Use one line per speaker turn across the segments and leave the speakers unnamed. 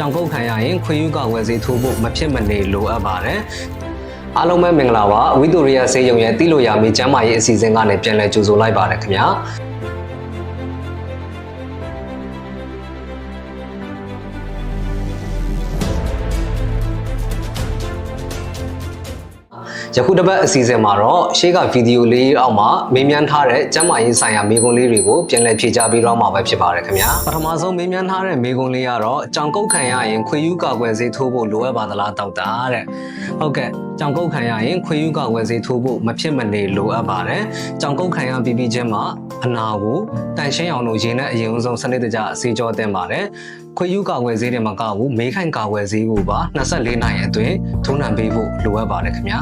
ကြောင်ကုတ်ခံရရင်ခွေးယူကောက်ဝယ်စေးထိုးဖို့မဖြစ်မနေလိုအပ်ပါတယ်အားလုံးပဲမင်္ဂလာပါဝိတိုရီယာဆေးရုံရဲ့တိလိုရာမီကျမ်းမာရေးအစီအစဉ်ကနေပြန်လည်ကြိုဆိုလိုက်ပါတယ်ခင်ဗျာ ယခုတစ်ပတ်အစီအစဉ်မှာတော့ရှေ့ကဗီဒီယိုလေးအောက်မှာမေးမြန်းထားတဲ့ကျမ်းမာရေးဆိုင်ရာမေးခွန်းလေးတွေကိုပြန်လည်ဖြေကြားပေးတော့မှာပဲဖြစ်ပါတယ်ခင်ဗျာပထမဆုံးမေးမြန်းထားတဲ့မေးခွန်းလေးကတော့ကြောင်ကုတ်ခံရရင်ခွေယူကာကွယ်ဆေးထိုးဖို့လိုအပ်ပါသလားတောက်တာတဲ့ဟုတ်ကဲ့ကြောင်ကုတ်ခံရရင်ခွေယူကာကွယ်ဆေးထိုးဖို့မဖြစ်မနေလိုအပ်ပါတယ်ကြောင်ကုတ်ခံရပြီးပြီးချင်းမှာအနာကိုတန်ရှင်းအောင်လို့ရေနဲ့အရင်ဆုံးစနစ်တကျဆေးကြောတင်ပါတယ်ခွေယူကာကွယ်ဆေးတွေမှာကဘူးမေးခိုင်ကာကွယ်ဆေးကိုပါ24နာရီအတွင်းထိုးနှံပေးဖို့လိုအပ်ပါတယ်ခင်ဗျာ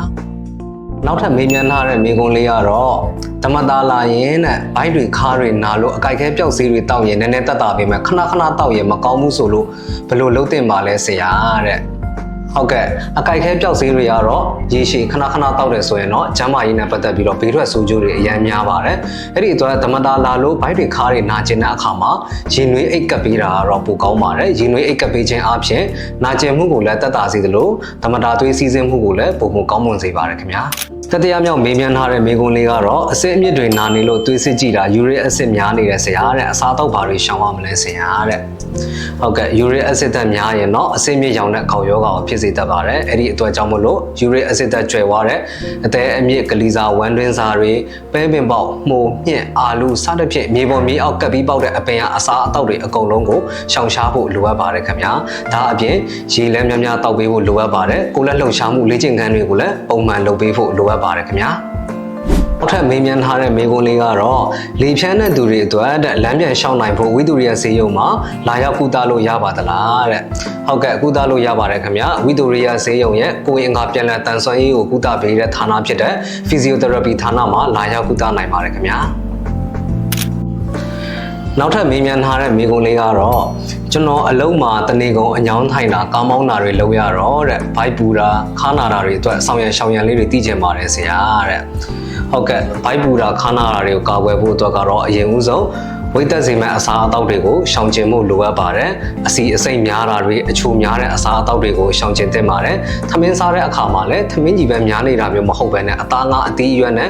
နောက်ထပ်မေးမြန်းထားတဲ့မေးခွန်းလေးကတော့တမတာလာရင်တဲ့ဘိုက်တွေခါးတွေနာလို့အကြိုက်ခဲပျောက်ဆေးတွေတောက်ရင်နည်းနည်းတက်တာပဲမဲ့ခဏခဏတောက်ရင်မကောင်းဘူးဆိုလို့ဘယ်လိုလုပ်တင်ပါလဲဆရာတဲ့ဟုတ်ကဲ့အကြိုက်ခဲပျောက်ဆေးတွေကတော့ရေရှည်ခဏခဏတောက်တယ်ဆိုရင်တော့ကျန်းမာရေးနဲ့ပတ်သက်ပြီးတော့ဘေးထွက်ဆိုးကျိုးတွေအများများပါတယ်အဲ့ဒီအတွက်တမတာလာလို့ဘိုက်တွေခါးတွေနာကျင်တဲ့အခါမှာရင်နွေးအိတ်ကပ်ပေးတာကတော့ပိုကောင်းပါတယ်ရင်နွေးအိတ်ကပ်ပေးခြင်းအပြင်နာကျင်မှုကိုလည်းတက်တာစေသလိုတမတာသွေးစီးဆင်းမှုကိုလည်းပုံပုံကောင်းမွန်စေပါတယ်ခင်ဗျာ တတိယမြောက်မေးမြန်းထားတဲ့မေးခွန်းလေးကတော့အစစ်အမြစ်တွေနာနေလို့သွေးစစ်ကြည့်တာယူရစ်အက်ဆစ်များနေတဲ့ဆရာတဲ့အစားတော့ဘာတွေရှောင်ရမလဲဆရာတဲ့ဟုတ်ကဲ့ယူရစ်အက်ဆစ်တက်များရင်တော့အစစ်အမြစ်ရောင်တဲ့ခေါက်ယောဂါကိုဖြစ်စေတတ်ပါတယ်အဲ့ဒီအတွက်ကြောင့်မလို့ယူရစ်အက်ဆစ်တက်ကျွဲသွားတဲ့အသေးအမြစ်ကလေးစားဝမ်းတွင်းစားတွေပဲပင်ပေါက်မှုန်မြင့်အာလူစသဖြင့်မြေပေါ်မြေအောက်ကပ်ပြီးပေါက်တဲ့အပင်ကအစားအသောက်တွေအကုန်လုံးကိုရှောင်ရှားဖို့လိုအပ်ပါတယ်ခင်ဗျာဒါအပြင်ရေလည်းများများတောက်ပေးဖို့လိုအပ်ပါတယ်ကိုယ်လက်လှုပ်ရှားမှုလေ့ကျင့်ခန်းတွေကိုလည်းပုံမှန်လုပ်ပေးဖို့လိုအပ်ပါတယ်ခင်ဗျာနောက်ထပ်မေးမြန်းထားတဲ့မေးခွန်းလေးကတော့လေဖြန်းတဲ့သူတွေအတွက်တဲ့လမ်းပြန်ရှောင်းနိုင်ဖို့ဝိတူရိယဆေးရုံမှာလာရောက်ကုသလို့ရပါသလားတဲ့ဟုတ်ကဲ့ကုသလို့ရပါတယ်ခင်ဗျဝိတူရိယဆေးရုံရဲ့ကိုယ်အင်္ဂါပြန်လည်တန်ဆွမ်းရေးကိုကုသပေးတဲ့ဌာနဖြစ်တဲ့ Physiotherapy ဌာနမှာလာရောက်ကုသနိုင်ပါတယ်ခင်ဗျာနောက်ထပ်မေးမြန်းထားတဲ့မေးခွန်းလေးကတော့ ကျွန်တော်အလုံးမှာတနေကုန်အညောင်းထိုင်တာကောင်းမောင်းတာတွေလုပ်ရတော့တဲ့ဘိုက်ပူတာခါနာတာတွေအတွက်ဆောင်ရံရှောင်ရံလေးတွေသိကျင်ပါတယ်ဆရာတဲ့ဟုတ်ကဲ့ဘိုက်ပူတာခါနာတာတွေကိုကာကွယ်ဖို့အတွက်ကတော့အရင်ဦးဆုံး ဝိသက်စေမဲ့အစာအသောက်တွေကိုရှောင်ကျဉ်မှုလိုအပ်ပါတယ်အစီအစိမ်များတာတွေအချိုများတဲ့အစာအသောက်တွေကိုရှောင်ကျဉ်သင့်ပါတယ်သမင်းစားတဲ့အခါမှာလည်းသမင်းကြီးပဲများနေတာမျိုးမဟုတ်ဘဲနဲ့အသားငါအသီးအရွက်နဲ့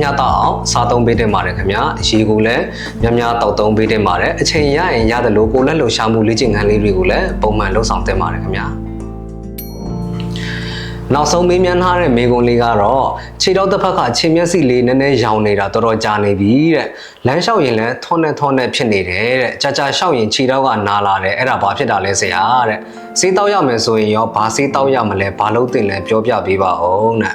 ညှတော့အောင်စားသုံးပေးတင်ပါတယ်ခင်ဗျာရေကိုလည်းများများတောက်သုံးပေးတင်ပါတယ်အချိန်ရရင်ရတယ်လို့ကိုယ်လက်လှူရှာမှုလေ့ကျင့်ခန်းလေးတွေကိုလည်းပုံမှန်လှုပ်ဆောင်သင့်ပါတယ်ခင်ဗျာ နောက်ဆုံးမေးမြန်းထားတဲ့မေးခွန်းလေးကတော့ခြေတော့တစ်ဖက်ကခြေမျက်စိလေးနည်းနည်းရောင်နေတာတော်တော်ကြာနေပြီတဲ့လမ်းလျှောက်ရင်လည်းထွန်းနဲ့ထွန်းနဲ့ဖြစ်နေတယ်တဲ့ကြာကြာလျှောက်ရင်ခြေတော့ကနာလာတယ်အဲ့ဒါဘာဖြစ်တာလဲဆရာတဲ့စေးတောက်ရမယ်ဆိုရင်ရောဘာစေးတောက်ရမလဲဘာလို့တင်လဲပြောပြပေးပါဦးတဲ့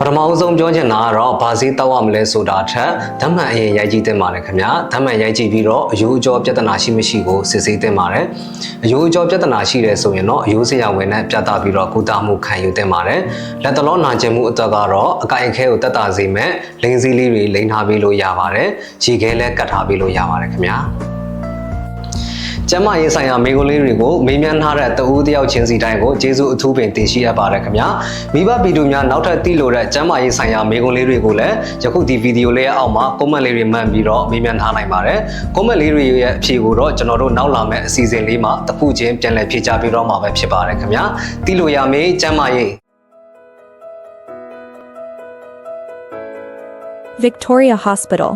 ပထမအဆုံးပြောချင်တာကတော့ဘာစေးတောက်ရမလဲဆိုတာထက်ဓမ္မအရင်ရိုက်ကြည့်တင်ပါတယ်ခင်ဗျာဓမ္မရိုက်ကြည့်ပြီးတော့အယိုးအကျော်ပြဿနာရှိမရှိကိုစစ်ဆေးတင်ပါတယ်အယိုးအကျော်ပြဿနာရှိတယ်ဆိုရင်တော့အယိုးစရာဝင်နဲ့ပြသပြီးတော့ကုသမှုခံယူတင်ပါတယ်လက်တလုံးနာကျင်မှုအတွက်ကတော့အကိုင်အခဲကိုတက်တာစေမဲ့လိန်စည်းလေးတွေလိန်ထားပေးလို့ရပါတယ်ခြေခဲလည်းကတ်ထားပေးလို့ရပါတယ်ခင်ဗျာ ကျမ်းမာရေးဆိုင်ရာမိဂုံးလေးတွေကိုမေးမြန်းထားတဲ့တဦးတယောက်ချင်းစီတိုင်းကိုကျေးဇူးအထူးပင်တင်ရှိအပ်ပါတယ်ခင်ဗျာမိဘဗီဒီယိုများနောက်ထပ်သိလို့တဲ့ကျမ်းမာရေးဆိုင်ရာမိဂုံးလေးတွေကိုလည်းယခုဒီဗီဒီယိုလေးရဲ့အောက်မှာ comment လေးတွေမှန်ပြီးတော့မေးမြန်းထားနိုင်ပါတယ် comment လေးတွေရဲ့အဖြေကိုတော့ကျွန်တော်တို့နောက်လာမယ့်အစီအစဉ်လေးမှာတစ်ခုချင်းပြန်လည်ဖြေကြားပေးတော့မှာပဲဖြစ်ပါတယ်ခင်ဗျာသိလို့ရမေးကျမ်းမာရေး
Victoria Hospital.